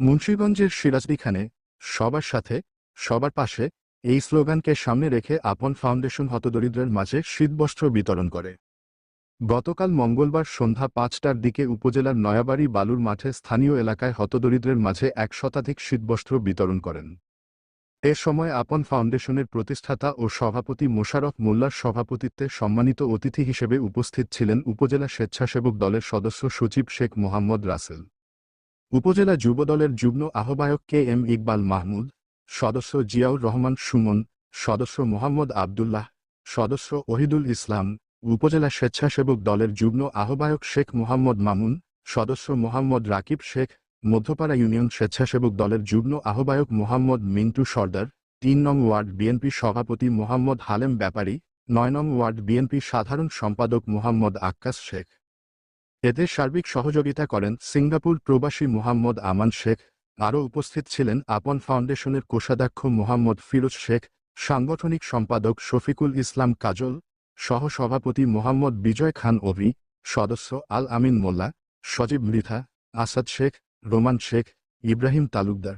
মুন্সীগঞ্জের সিরাজদিখানে, সবার সাথে, সবার পাশে, এই স্লোগানকে সামনে রেখে আপন ফাউন্ডেশন হতদরিদ্রের মাঝে শীতবস্ত্র বিতরণ করে। গতকাল মঙ্গলবার সন্ধ্যা পাঁচটার দিকে উপজেলার নয়াবাড়ি বালুর মাঠে স্থানীয় এলাকায় হতদরিদ্রের মাঝে এক শতাধিক শীতবস্ত্র বিতরণ করেন। এ সময় আপন ফাউন্ডেশনের প্রতিষ্ঠাতা ও সভাপতি মোশারফ মোল্লার সভাপতিত্বে সম্মানিত অতিথি হিসেবে উপস্থিত ছিলেন উপজেলা স্বেচ্ছাসেবক দলের সদস্য সচিব শেখ মোহাম্মদ রাসেল। উপজেলা যুবদলের যুগ্ম আহ্বায়ক কে এম ইকবাল মাহমুদ, সদস্য জিয়াউর রহমান সুমন, সদস্য মোহাম্মদ আবদুল্লাহ, সদস্য ওহিদুল ইসলাম, উপজেলা স্বেচ্ছাসেবক দলের যুগ্ম আহ্বায়ক শেখ মোহাম্মদ মামুন, সদস্য মোহাম্মদ রাকিব শেখ, মধ্যপাড়া ইউনিয়ন স্বেচ্ছাসেবক দলের যুগ্ম আহ্বায়ক মোহাম্মদ মিন্টু সর্দার, তিন নং ওয়ার্ড বিএনপি সভাপতি মোহাম্মদ হালেম ব্যাপারী, নয় নং ওয়ার্ড বিএনপি সাধারণ সম্পাদক মোহাম্মদ আক্কাস শেখ। এতে সার্বিক সহযোগিতা করেন সিঙ্গাপুর প্রবাসী মোহাম্মদ আমান শেখ, আরও উপস্থিত ছিলেন আপন ফাউন্ডেশনের কোষাধ্যক্ষ মোহাম্মদ ফিরোজ শেখ, সাংগঠনিক সম্পাদক শফিকুল ইসলাম কাজল, সহসভাপতি মোহাম্মদ বিজয় খান অভি সদস্য আল আমিন মোল্লা, সজীব মৃথা আসাদ শেখ, রোমান শেখ, ইব্রাহিম তালুকদার।